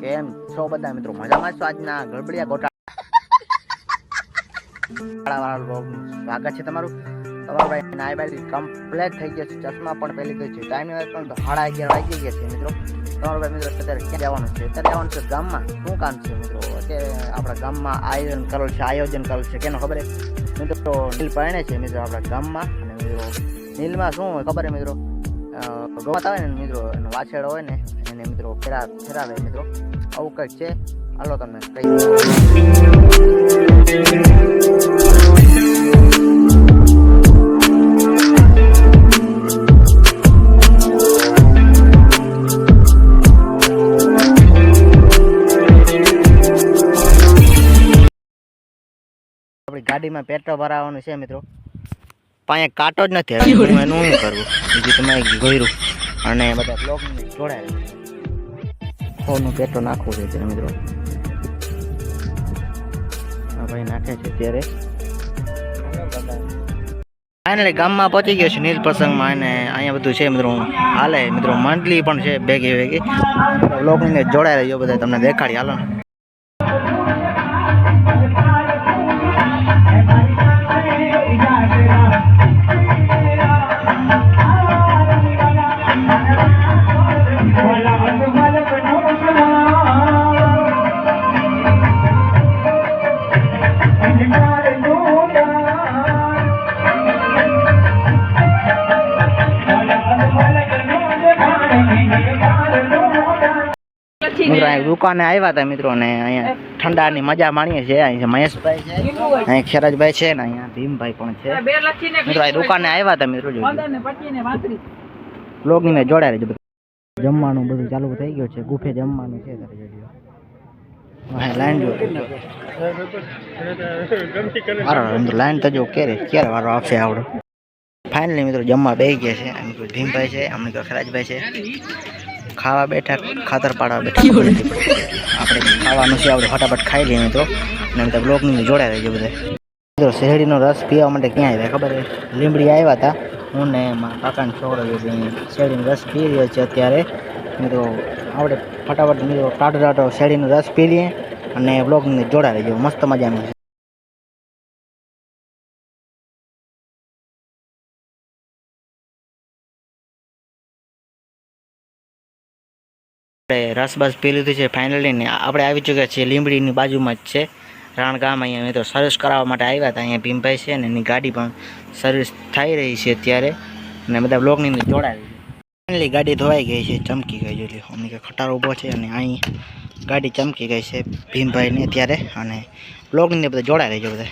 કેમ? છો બધા મિત્રો, મજામાં છો આજના ગડબડિયા ગોટાળા વાળા સ્વાગત છે તમારું. તમારું ભાઈ નાઈ બાઈ કમ્પ્લેટ થઈ ગયો છે. ચશ્મા પણ પહેલી ગયો છે. ટાઈમ પણ સાડા અગિયાર વાગી ગયા છે મિત્રો. તમારું ભાઈ મિત્રો અત્યારે ક્યાં જવાનું છે? અત્યારે જવાનું છે ગામમાં. શું કામ છે મિત્રો? અત્યારે આપણા ગામમાં આયોજન કરેલ છે, આયોજન કરેલ છે. કેનો ખબર મિત્રો, નીલ પરણે છે મિત્રો આપણા ગામમાં. અને મિત્રો, નીલમાં શું ખબર છે મિત્રો? ગોવાત આવે ને મિત્રો, એનો વાછેડો હોય ને, એને મિત્રો ફેરા, ફેરાવે મિત્રો. આવું કંઈક છે. હાલો તમને કહી આપણી ગાડીમાં પેટ્રોલ ભરાવાનું છે મિત્રો. પાસે કાંટો જ નથી હું એનું શું કરવું? બીજું તમે ગોયરું. અને બધા બ્લોક જોડાય ફોનનું પેટો નાખવું છે મિત્રો. ભાઈ નાખે છે ત્યારે ફાઇનલી ગામમાં પહોંચી ગયો છે નીલ પ્રસંગમાં અને અહીંયા બધું છે મિત્રો. હાલે. મિત્રો મંડલી પણ છે ભેગી ભેગી. લોકોને જોડાઈ રહ્યો બધા તમને દેખાડી હાલો મિત્રો અહીં દુકાને આવ્યા હતા મિત્રો ને અહીંયા ઠંડાની મજા માણીએ છીએ. મહેશભાઈ છે. અહીં ખેરાજભાઈ છે ને અહીંયા ભીમભાઈ પણ છે. મિત્રો અહીં દુકાને આવ્યા હતા મિત્રો બ્લોગિંગ જોડાય રહેજો જમવાનું બધું ચાલુ થઈ ગયું છે. ગુફે જમવાનું છે તારે હા લાઈન જો લાઈન તો જો ક્યારે ક્યારે વારો આવડો. ફાઇનલી મિત્રો જમવા બે ગયા છે. ભીમભાઈ છે અમને ખરાજભાઈ છે. ખાવા બેઠા ખાતર પાડવા બેઠા. આપણે ખાવાનું છે આપણે ફટાફટ ખાઈ લઈએ તો અને બધા બ્લોગની જોડાઈ રહેજો બધે. તો શેરડીનો રસ પીવા માટે ક્યાં આવ્યા? ખબર છે? લીંબડી આવ્યા હતા. હું ને મારા કાકાનો છોકરો શેરડીનો રસ પી રહ્યો છે અત્યારે. મિત્રો આપણે ફટાફટ ટાટો ટાટો શેરડીનો રસ પી લઈએ અને બ્લોગની જોડાઈ રહેજો. મસ્ત મજાનું. આપણે રસબસ પી લીધું છે ફાઇનલી ને આપણે આવી ચૂક્યા છીએ લીંબડીની બાજુમાં જ છે. રાણ ગામ અહીંયા મિત્રો સર્વિસ કરાવવા માટે આવ્યા હતા. અહીંયા ભીમભાઈ છે ને એની ગાડી પણ સર્વિસ થઈ રહી છે અત્યારે. અને બધા બ્લોકની અંદર જોડાય ફાઇનલી ગાડી ધોવાઈ ગઈ છે, ચમકી ગઈ છે. લો અમને ખટારો ઊભો છે અને અહીં ગાડી ચમકી ગઈ છે ભીમભાઈની અત્યારે. અને બ્લોકની અંદર બધા જોડાઈ રહી છે બધા.